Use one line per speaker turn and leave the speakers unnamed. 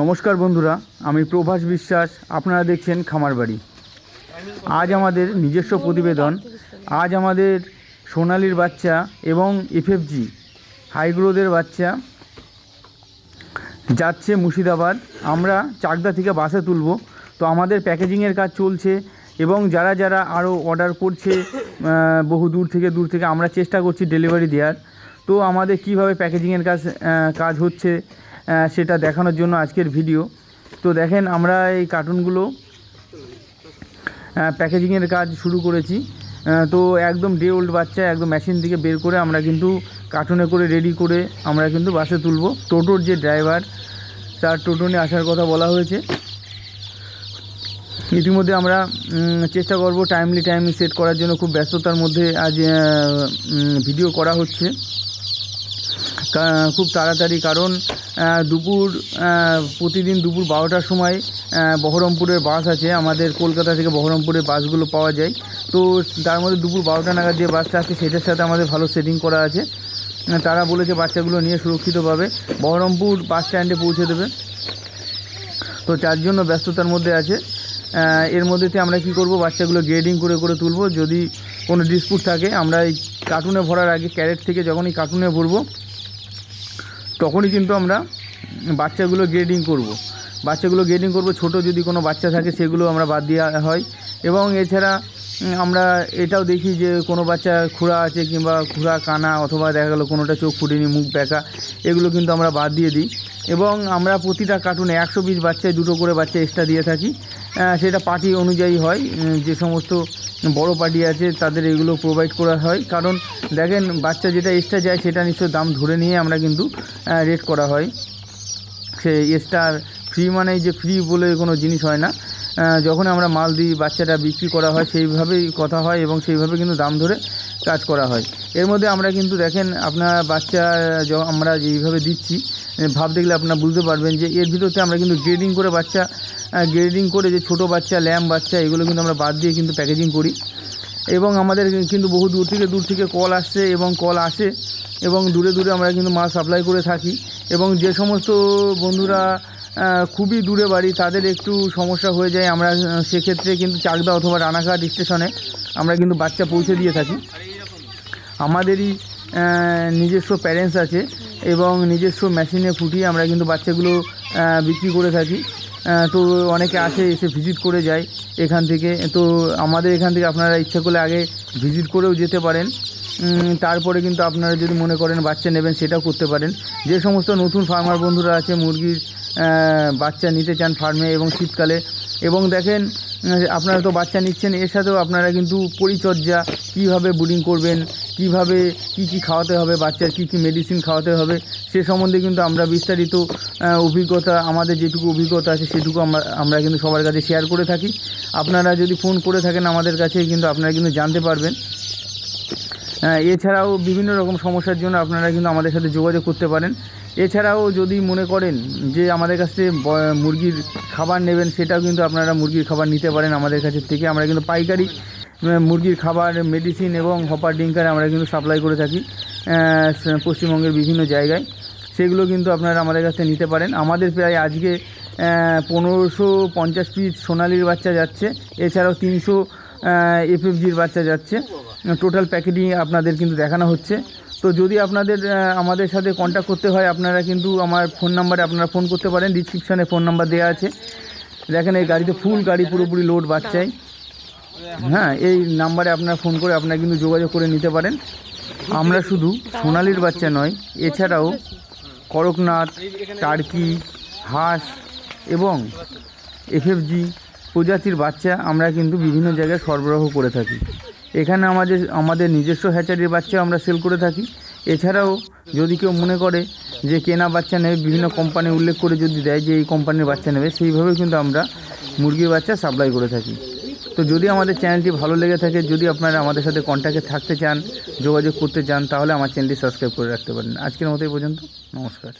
নমস্কার বন্ধুরা, আমি প্রভাস বিশ্বাস, আপনারা দেখছেন খামার বাড়ি। আজ আমাদের নিজস্ব প্রতিবেদন, আজ আমাদের সোনালির বাচ্চা এবং এফএফজি হাইগ্রোদের বাচ্চা যাচ্ছে মুর্শিদাবাদ। আমরা চাকদা থেকে বাসে তুলব, তো আমাদের প্যাকেজিংয়ের কাজ চলছে। এবং যারা যারা আরও অর্ডার করছে বহু দূর থেকে দূর থেকে আমরা চেষ্টা করছি ডেলিভারি দেওয়ার। তো আমাদের কীভাবে প্যাকেজিংয়ের কাজ কাজ হচ্ছে সেটা দেখানোর জন্য আজকের ভিডিও তো দেখেন আমরা এই কার্টুনগুলো প্যাকেজিংয়ের কাজ শুরু করেছি। তো একদম ডে ওল্ড বাচ্চা, একদম মেশিন থেকে বের করে আমরা কিন্তু কার্টুনে করে রেডি করে আমরা কিন্তু বাসে তুলব। টোটোর যে ড্রাইভার তার টোটো নিয়ে আসার কথা বলা হয়েছে। ইতিমধ্যে আমরা চেষ্টা করব টাইমলি টাইমলি সেট করার জন্য খুব ব্যস্ততার মধ্যে আজ ভিডিও করা হচ্ছে। খুব তাড়াতাড়ি কারণ দুপুর প্রতিদিন দুপুর বারোটার সময় বহরমপুরের বাস আছে। আমাদের কলকাতা থেকে বহরমপুরের বাসগুলো পাওয়া যায়। তো তার মধ্যে দুপুর বারোটা নাগাদ যে বাসটা আছে, সেটার সাথে আমাদের ভালো সেটিং করা আছে। তারা বলেছে বাচ্চাগুলো নিয়ে সুরক্ষিতভাবে বহরমপুর বাস স্ট্যান্ডে পৌঁছে দেবে। তো যার জন্য ব্যস্ততার মধ্যে আছে। এর মধ্যেতে আমরা কি করব? বাচ্চাগুলো গ্রেডিং করে করে তুলব। যদি কোনো ডিসপুট থাকে, আমরা এই কার্টুনে ভরার আগে ক্যারেট থেকে যখনই কার্টুনে ভরবো, তখনই কিন্তু আমরা বাচ্চাগুলো গ্রেডিং করব। বাচ্চাগুলো গ্রেডিং করব, ছোট যদি কোনো বাচ্চা থাকে, সেগুলো আমরা বাদ দেওয়া হয়। এবং এছাড়া আমরা এটাও দেখি যে কোনো বাচ্চা খুঁড়া আছে কিংবা খুঁড়া কানা, অথবা দেখা গেলো কোনোটা চোখ ফুটেনি, মুখ বেঁকা এগুলো কিন্তু আমরা বাদ দিয়ে দিই। এবং আমরা প্রতিটা কার্টুনে একশো পিস বাচ্চায় দুটো করে বাচ্চা এক্সট্রা দিয়ে থাকি। সেটা পার্টি অনুযায়ী হয়। যে সমস্ত বড় পার্টি আছে, তাদের এগুলো প্রোভাইড করা হয়। কারণ দেখেন, বাচ্চা যেটা এক্সট্রা যায়, সেটা নিশ্চয় দাম ধরে নিয়ে আমরা কিন্তু রেট করা হয়। সে এক্সট্রা ফ্রি মানে যে ফ্রি বলে কোনো জিনিস হয় না। যখন আমরা মাল দিই, বাচ্চাটা বিক্রি করা হয়, সেইভাবেই কথা হয় এবং সেইভাবে কিন্তু দাম ধরে কাজ করা হয়। এর মধ্যে আমরা কিন্তু দেখেন, আপনার বাচ্চা আমরা যেইভাবে দিচ্ছি ভাব দেখলে আপনারা বুঝতে পারবেন যে এর ভিতরতে আমরা কিন্তু গ্রেডিং করে বাচ্চা গ্রেডিং করে যে ছোট বাচ্চা ল্যাম্প বাচ্চা, এগুলো কিন্তু আমরা বাদ দিয়ে কিন্তু প্যাকেজিং করি। এবং আমাদের কিন্তু বহু দূর থেকে দূর থেকে কল আসছে এবং কল আসে এবং দূরে দূরে আমরা কিন্তু মাল সাপ্লাই করে থাকি। এবং যে সমস্ত বন্ধুরা খুবই দূরে বাড়ি, তাদের একটু সমস্যা হয়ে যায়। আমরা সেক্ষেত্রে কিন্তু চাকদা অথবা রানাঘাট স্টেশনে আমরা কিন্তু বাচ্চা পৌঁছে দিয়ে থাকি। আমাদেরই নিজস্ব প্যারেন্টস আছে। এবং নিজস্ব মেশিনে ফুটিয়ে আমরা কিন্তু বাচ্চাগুলো বিক্রি করে থাকি। তো অনেকে আসে, এসে ভিজিট করে যায় এখান থেকে। তো আমাদের এখান থেকে আপনারা ইচ্ছা করলে আগে ভিজিট করেও যেতে পারেন। তারপরে কিন্তু আপনারা যদি মনে করেন বাচ্চা নেবেন, সেটাও করতে পারেন। যে সমস্ত নতুন ফার্মার বন্ধুরা আছে, মুরগির বাচ্চা নিতে চান ফার্মে এবং শীতকালে। এবং দেখেন আপনারা তো বাচ্চা নিচ্ছেন, এর সাথেও আপনারা কিন্তু পরিচর্যা, কীভাবে ব্রিডিং করবেন, কীভাবে, কি কি খাওয়াতে হবে বাচ্চার, কি কি মেডিসিন খাওয়াতে হবে, সে সম্বন্ধে কিন্তু আমরা বিস্তারিত অভিজ্ঞতা, আমাদের যেটুকু অভিজ্ঞতা আছে সেটুকু আমরা আমরা কিন্তু সবার কাছে শেয়ার করে থাকি। আপনারা যদি ফোন করে থাকেন আমাদের কাছে, কিন্তু আপনারা কিন্তু জানতে পারবেন। এছাড়াও বিভিন্ন রকম সমস্যার জন্য আপনারা কিন্তু আমাদের সাথে যোগাযোগ করতে পারেন। এছাড়াও যদি মনে করেন যে আমাদের কাছ থেকে মুরগির খাবার নেবেন, সেটাও কিন্তু আপনারা মুরগির খাবার নিতে পারেন আমাদের কাছে থেকে। আমরা কিন্তু পাইকারি মুরগির খাবার মেডিসিন এবং হপার ডিঙ্কার আমরা কিন্তু সাপ্লাই করে থাকি পশ্চিমবঙ্গের বিভিন্ন জায়গায়। সেগুলো কিন্তু আপনারা আমাদের কাছ থেকে নিতে পারেন। আমাদের প্রায় আজকে পনেরোশো পঞ্চাশ পিস সোনালির বাচ্চা যাচ্ছে। এছাড়াও তিনশো এফএফজির বাচ্চা যাচ্ছে। টোটাল প্যাকেটিং আপনাদের কিন্তু দেখানো হচ্ছে। তো যদি আপনাদের আমাদের সাথে কন্ট্যাক্ট করতে হয়, আপনারা কিন্তু আমার ফোন নাম্বারে আপনারা ফোন করতে পারেন। ডিসক্রিপশানে ফোন নাম্বার দেওয়া আছে। দেখেন, এই গাড়িতে ফুল গাড়ি পুরোপুরি লোড বাচ্চাই। হ্যাঁ এই নাম্বারে আপনারা ফোন করে আপনারা কিন্তু যোগাযোগ করে নিতে পারেন। আমরা শুধু সোনালির বাচ্চা নয়, এছাড়াও করকনাথ, টার্কি, হাঁস এবং এফএফজি প্রজাতির বাচ্চা আমরা কিন্তু বিভিন্ন জায়গায় সরবরাহ করে থাকি। এখানে আমাদের আমাদের নিজস্ব হ্যাচারির বাচ্চা আমরা সেল করে থাকি। এছাড়াও যদি কেউ মনে করে যে কেনা বাচ্চা নেবে, বিভিন্ন কোম্পানি উল্লেখ করে যদি দেয় যে এই কোম্পানির বাচ্চা নেবে সেইভাবে কিন্তু আমরা মুরগির বাচ্চা সাপ্লাই করে থাকি। তো যদি আমাদের চ্যানেলটি ভালো লেগে থাকে, যদি আপনারা আমাদের সাথে কন্ট্যাক্টে থাকতে চান, যোগাযোগ করতে চান, তাহলে আমার চ্যানেলটি সাবস্ক্রাইব করে রাখতে পারেন। আজকের মতো এই পর্যন্ত। নমস্কার।